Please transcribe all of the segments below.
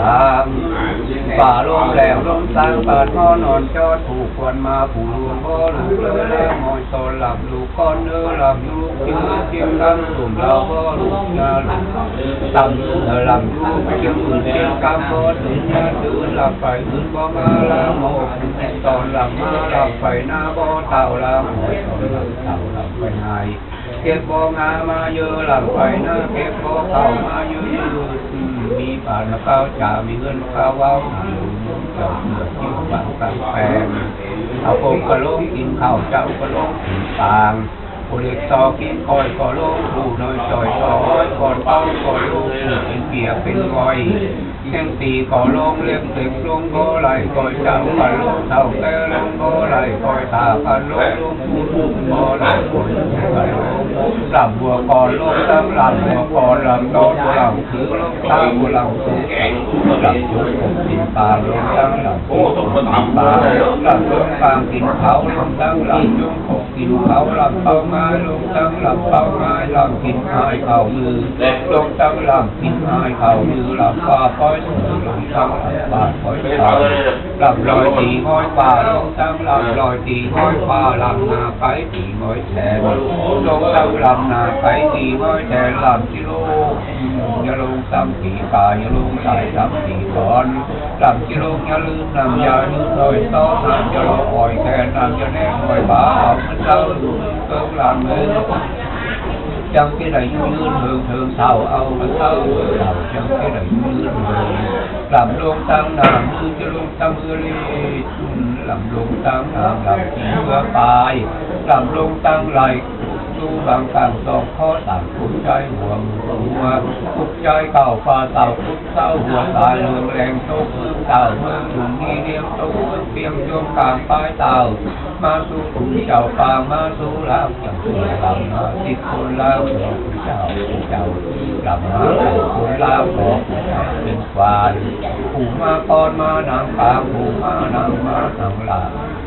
ลามป่าลมแหลมลมสร้างป่าท่อนอนจอดถูกควนมาผูรวมบ่ลูกเลยแล้วมอยตอนหลับลูกก้อนเนื้อหลับลูกกินเจียงกำตุ่มเราบ่ลูกยาลูกต่ำเธอหลับลูกเจียงอื่นเจียงกำบ่ตื่นาตื่นหลับไปอื่นบ่มาละโมตอนหลับมาหลับไปหน้าบ่เต่าละหอยตอนหลับเต่าหลับไปไหน เก็บบ่งามาเยอะหลังไปนะเก็บบ่เข้ามาเยอะมีป่านมาเข้าจ่ามีเงินข้าวเว้าเจ้าเหนือที่บางกลางแปลงเอาโปงกระโลงกินข้าวเจ้ากระโลงกินปางโอเล็กต่อกินคอยก็โลงผู้น้อยจอยต่อยก่อนเป้าก็โลงผู้เป็นเปียเป็นงอยแข้งตีก็โลงเล็บเล็บลงก็ไหลก็เจ้ากันลงเท่าแก่ลงก็ไหลก็ตากันลงลงผู้ลูกก็ไหลคนกันโลลำบัวก่อนลงตั้งลำบัวก่อนลำโตบัวลำคือลงตั้งบัวลำคือแก่งลำยุกผมกินปลาลงตั้งลำโอ้ต้องมาทำปลาลำลงปางกินเขาลงตั้งลำยุกผมกินเขาลำเป้าไม้ลงตั้งลำเป้าไม้ลำกินหายเข่ามือลงตั้งลำกินหายเข่ามื thời hầu như là ba khói lục tâm và khói thở làm loài tỳ khói bà lục tâm làm loài tỳ khói bà làm nà phải tỳ mới thẻ lục tâm làm nà phải tỳ mới thẻ làm chi lô nhớ lô tâm tỳ bà, nhớ lô tài tâm tỳ con làm chi lô nhớ lư làm nhớ lư rồi to làm cho lo hỏi thẻ làm cho nè hỏi bà học sơ cơn làm nữa chẳng cái này như hương thường thảo âu mà sâu ลำบลงตามน้ำมือจะลงตามมือเลยหลำบลงตามน้ำหลับที่เรืปลายหลับลงตามไหลดูบางต่างสองข้อต่างขุดใจหัวหัวขุดใจเก่าฝ่าเต่าขุดเต่าหัวตาเรืองแรงโตเมือเต่าเมื่องถุงนี้เดียมโตเมืองเปียมโยมกลางปลายเต่ามาสู้ขุนเจ้าปามาสู่ลาวจังเสือลำมาติดคนลาวเจ้าเจ้ากลับมาคนลาวของเจ้า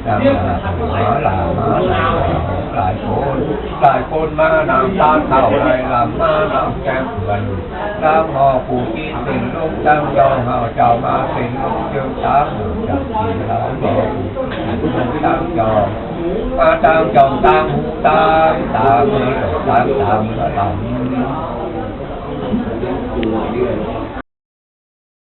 มาลามานางหลายคนหลายคนมานางตาเท่าไรลำมานางแก้มเพื่อนนางหอผู้กินเป็นลูกตั้งยองเฮาเจ้ามาเป็นลูกเจ้าสามหมู่จักกินหลายบ่ผู้ตั้งยองมาตั้งยองตั้งหูตั้งตามมือตั้งตามกระลำ